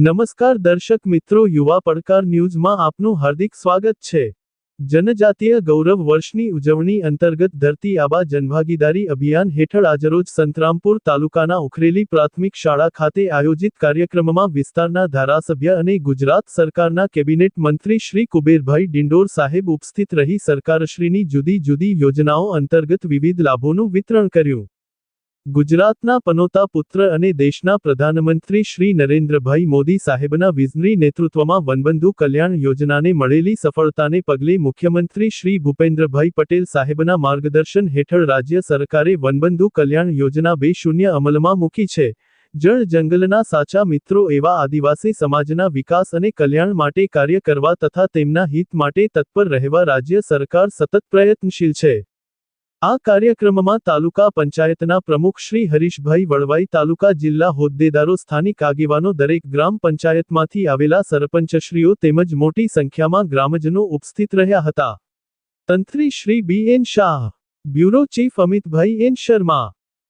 નમસ્કાર દર્શક મિત્રો, યુવા પડકાર ન્યૂઝમાં આપનું હાર્દિક સ્વાગત છે. જનજાતીય ગૌરવ વર્ષની ઉજવણી અંતર્ગત ધરતી આબા જનભાગીદારી અભિયાન હેઠળ આજરોજ સંતરામપુર તાલુકાના ઉખરેલી પ્રાથમિક શાળા ખાતે આયોજિત કાર્યક્રમમાં વિસ્તારના ધારાસભ્ય અને ગુજરાત સરકારના કેબિનેટ મંત્રી શ્રી કુબેરભાઈ ડિંડોર સાહેબ ઉપસ્થિત રહી સરકારશ્રીની જુદી જુદી યોજનાઓ અંતર્ગત વિવિધ લાભોનું વિતરણ કર્યું. ગુજરાતના પનોતા પુત્ર અને દેશના પ્રધાનમંત્રી શ્રી નરેન્દ્રભાઈ મોદી સાહેબના વિઝનરી નેતૃત્વમાં વનબંધુ કલ્યાણ યોજનાને મળેલી સફળતાને પગલે મુખ્યમંત્રી શ્રી ભૂપેન્દ્રભાઈ પટેલ સાહેબના માર્ગદર્શન હેઠળ રાજ્ય સરકારે વનબંધુ કલ્યાણ યોજના બે શૂન્ય અમલમાં મૂકી છે. જળ જંગલના સાચા મિત્રો એવા આદિવાસી સમાજના વિકાસ અને કલ્યાણ માટે કાર્ય કરવા તથા તેમના હિત માટે તત્પર રહેવા રાજ્ય સરકાર સતત પ્રયત્નશીલ છે. આ કાર્યક્રમમાં તાલુકા પંચાયતના પ્રમુખ શ્રી હરીશભાઈ વળવાઈ, તાલુકા જિલ્લા હોદ્દેદારો, સ્થાનિક આગેવાનો, દરેક ગ્રામ પંચાયતમાંથી આવેલા સરપંચશ્રીઓ તેમજ મોટી સંખ્યામાં ગ્રામજનો ઉપસ્થિત રહ્યા હતા. તંત્રી Shri B N Shah, bureau chief Amitbhai N Sharma